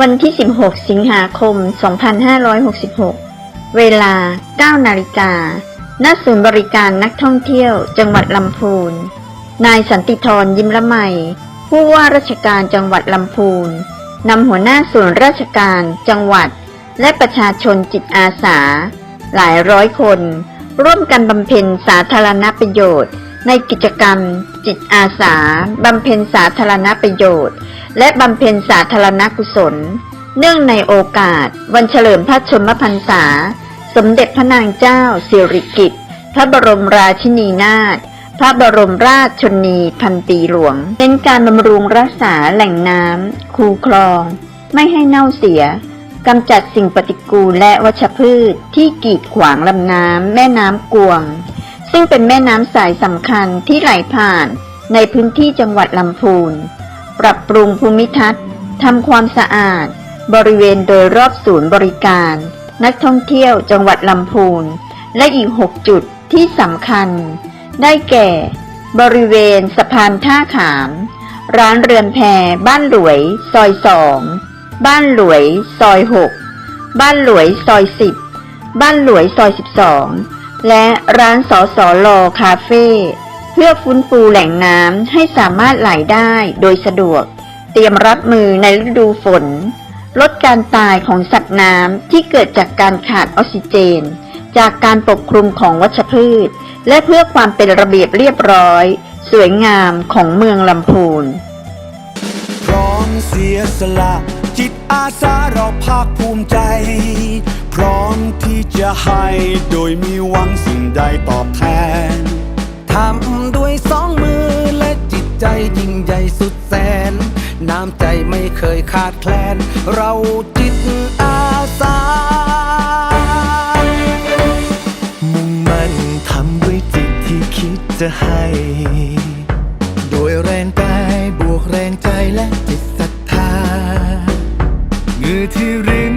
วันที่ 16 สิงหาคม 2566 เวลา 9 นาฬิกา ณ ศูนย์บริการนักท่องเที่ยว จังหวัดลำพูน นายสันติธรยิ้มละไม ผู้ว่าราชการจังหวัดลำพูน นำหัวหน้าส่วนราชการจังหวัด และประชาชนจิตอาสา หลายร้อยคน ร่วมกันบำเพ็ญสาธารณประโยชน์ ในกิจกรรม จิตอาสาบำเพ็ญสาธารณประโยชน์ และบำเพ็ญสาธารณกุศล เนื่องในโอกาส วันเฉลิมพระชนมพรรษา สมเด็จพระนางเจ้าสิริกิติ์พระบรมราชินีนาถพระบรมราชชนีพันปีหลวง เป็นการบำรุงรักษาแหล่งน้ำคูคลอง ไม่ให้เน่าเสียกำจัดสิ่งปฏิกูลและวัชพืชที่กีดขวางลำน้ำแม่น้ำกวง ซึ่งเป็นแม่น้ำสายสำคัญที่ไหลผ่านในพื้นที่จังหวัดลำพูน ปรับปรุงภูมิทัศน์ทำความสะอาด บริเวณโดยรอบศูนย์บริการ นักท่องเที่ยวจังหวัดลำพูน และอีก 6 จุดที่สำคัญ ได้แก่ บริเวณสะพานท่าขาม ร้านเรือนแพบ้านหลวย ซอยสอง บ้านหลวย ซอยหก บ้านหลวย ซอยสิบ บ้านหลวย ซอยสิบสอง และร้านสอสอลอคาเฟ่ พื่อฟื้นฟูแหล่งน้ำให้สามารถไหลได้โดยสะดวก เตรียมรับมือในฤดูฝน ลดการตายของสัตว์น้ำที่เกิดจากการขาดออกซิเจน จากการปกคลุมของวัชพืช และเพื่อความเป็นระเบียบเรียบร้อย สวยงามของเมืองลำพูนพร้อมเสียสละจิตอาสาเราภาคภูมิใจ พร้อมที่จะให้โดยมีหวังสิ่งใดตอบแทน ทำด้วยสองมือและจิตใจยิ่งใหญ่สุดแสน น้ำใจไม่เคยขาดแคลน เราจิตอาสา มุ่งมั่นทำด้วยจิตที่คิดจะให้ โดยแรงกายบวกแรงใจและจิตศรัทธาเงื่อที่ริน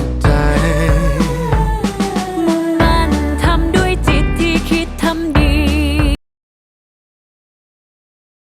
ุข